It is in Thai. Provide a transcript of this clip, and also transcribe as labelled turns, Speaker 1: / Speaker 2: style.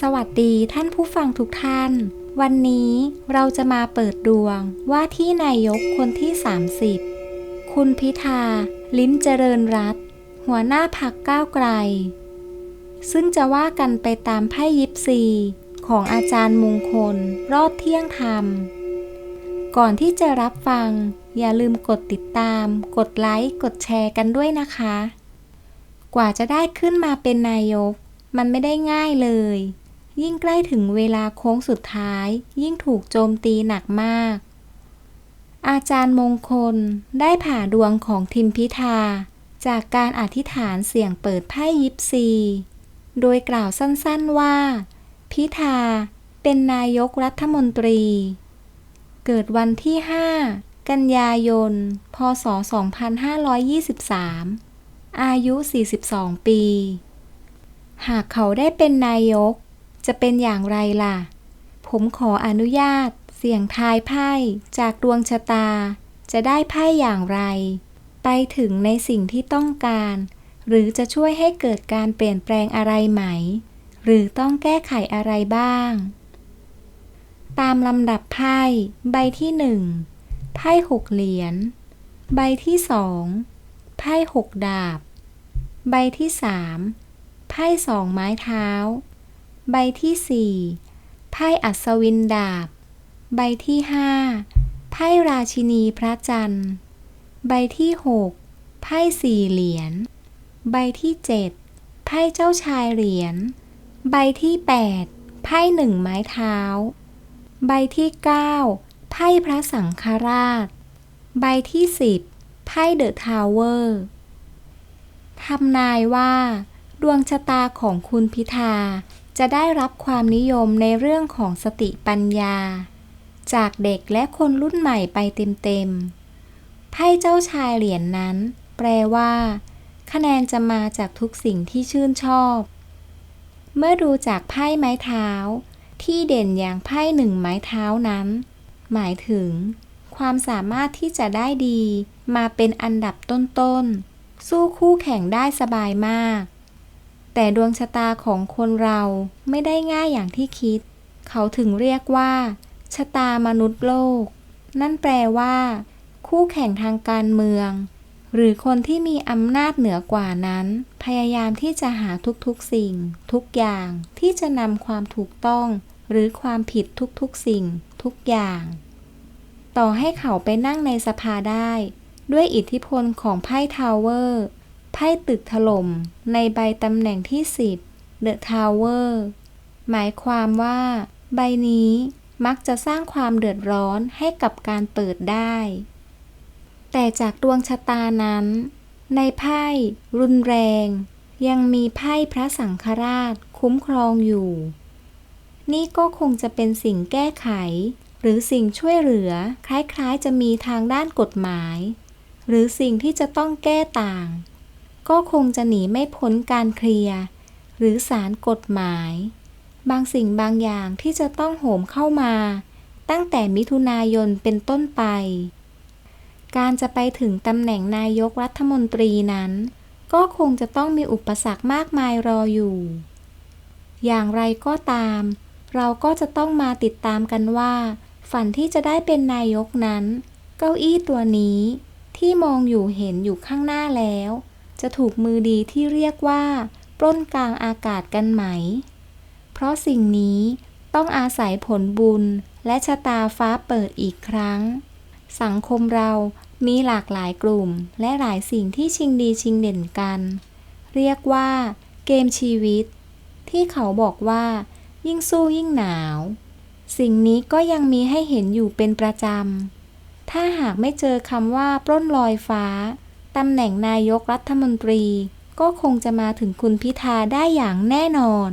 Speaker 1: สวัสดีท่านผู้ฟังทุกท่าน วันนี้เราจะมาเปิดดวงว่าที่นายกคนที่ 30 คุณพิธา ลิ้มเจริญรัตหัวหน้าพักก้าวไกล ซึ่งจะว่ากันไปตามไพ่ยิปซี ของอาจารย์มงคล รอดเที่ยงธรรม ก่อนที่จะรับฟัง อย่าลืมกดติดตาม กดไลค์ กดแชร์กันด้วยนะคะ กว่าจะได้ขึ้นมาเป็นนายก มันไม่ได้ง่ายเลย ยิ่งใกล้ถึงเวลาโค้งสุดท้าย ยิ่งถูกโจมตีหนักมาก อาจารย์มงคลได้ผ่าดวงของทิมพิธา จากการอธิษฐานเสี่ยงเปิดไพ่ยิปซี โดยกล่าวสั้นๆว่า พิธาเป็นนายกรัฐมนตรี เกิดวันที่ 5 กันยายน พศ 2523 อายุ 42 ปี หากเขาได้เป็นนายก จะเป็นอย่างไรล่ะ ผมขออนุญาต เสี่ยงทายไพ่จากดวงชะตา จะได้ไพ่อย่างไร ไปถึงในสิ่งที่ต้องการ หรือจะช่วยให้เกิดการเปลี่ยนแปลงอะไรไหม หรือต้องแก้ไขอะไรบ้าง ตามลำดับไพ่ใบที่หนึ่งไพ่หกเหรียญ ใบที่สอง ไพ่หกดาบ ใบที่สามไพ่สองไม้เท้า ใบที่สี่ไพ่อัศวินดาบ ใบที่ห้าไพ่ราชินีพระจันทร์ ใบที่หกไพ่สี่เหรียญ ใบที่เจ็ดไพ่เจ้าชายเหรียญ ใบที่แปดไพ่หนึ่งไม้เท้า ใบที่เก้าไพ่พระสังฆราช ใบที่สิบ ไพ่เดอะทาวเวอร์ทำนายว่า ดวงชะตาของคุณพิธา จะได้รับความนิยมในเรื่องของสติปัญญา จากเด็กและคนรุ่นใหม่ไปเต็มๆไพ่เจ้าชายเหรียญนนั้น แปลว่า คะแนนจะมาจากทุกสิ่งที่ชื่นชอบ เมื่อดูจากไพ่ไม้เท้า ที่เด่นอย่างไพ่หนึ่งไม้เท้านั้น หมายถึง ความสามารถที่จะได้ดี มาเป็นอันดับต้นๆ สู้คู่แข่งได้สบายมาก แต่ดวงชะตาของคนเราไม่ได้ง่ายอย่างที่คิด เขาถึงเรียกว่า ชะตามนุษย์โลก นั่นแปลว่า คู่แข่งทางการเมือง หรือคนที่มีอำนาจเหนือกว่านั้น พยายามที่จะหาทุกๆสิ่ง ทุกอย่างที่จะนำความถูกต้อง หรือความผิดทุกๆสิ่ง ทุกอย่าง ต่อให้เขาไปนั่งในสภาได้ ด้วยอิทธิพลของไพ่ทาวเวอร์ไพ่ตึกถล่ม ในใบตำแหน่งที่ 10 The Tower หมายความว่า ใบนี้มักจะสร้างความเดือดร้อนให้กับการเปิดได้ แต่จากดวงชะตานั้น ในไพ่รุนแรง ยังมีไพ่พระสังฆราชคุ้มครองอยู่ นี่ก็คงจะเป็นสิ่งแก้ไข หรือสิ่งช่วยเหลือ คล้ายๆจะมีทางด้านกฎหมาย หรือสิ่งที่จะต้องแก้ต่าง ก็คงจะหนีไม่พ้นการเคลียร์ หรือสารกฎหมาย บางสิ่งบางอย่างที่จะต้องโหมเข้ามา ตั้งแต่มิถุนายนเป็นต้นไป การจะไปถึงตำแหน่งนายกรัฐมนตรีนั้น ก็คงจะต้องมีอุปสรรคมากมายรออยู่ อย่างไรก็ตาม เราก็จะต้องมาติดตามกันว่า ฝันที่จะได้เป็นนายกนั้น เก้าอี้ตัวนี้ ที่มองอยู่เห็นอยู่ข้างหน้าแล้ว จะถูกมือดีที่เรียกว่า ปล้นกลางอากาศกันไหม เพราะสิ่งนี้ต้องอาศัยผลบุญและชะตาฟ้าเปิดอีกครั้ง สังคมเรามีหลากหลายกลุ่มและหลายสิ่งที่ชิงดีชิงเด่นกัน เรียกว่า เกมชีวิต ที่เขาบอกว่า ยิ่งสู้ยิ่งหนาว สิ่งนี้ก็ยังมีให้เห็นอยู่เป็นประจำ ถ้าหากไม่เจอคำว่าปล้นลอยฟ้าตำแหน่งนายกรัฐมนตรี ก็คงจะมาถึงคุณพิธาได้อย่างแน่นอน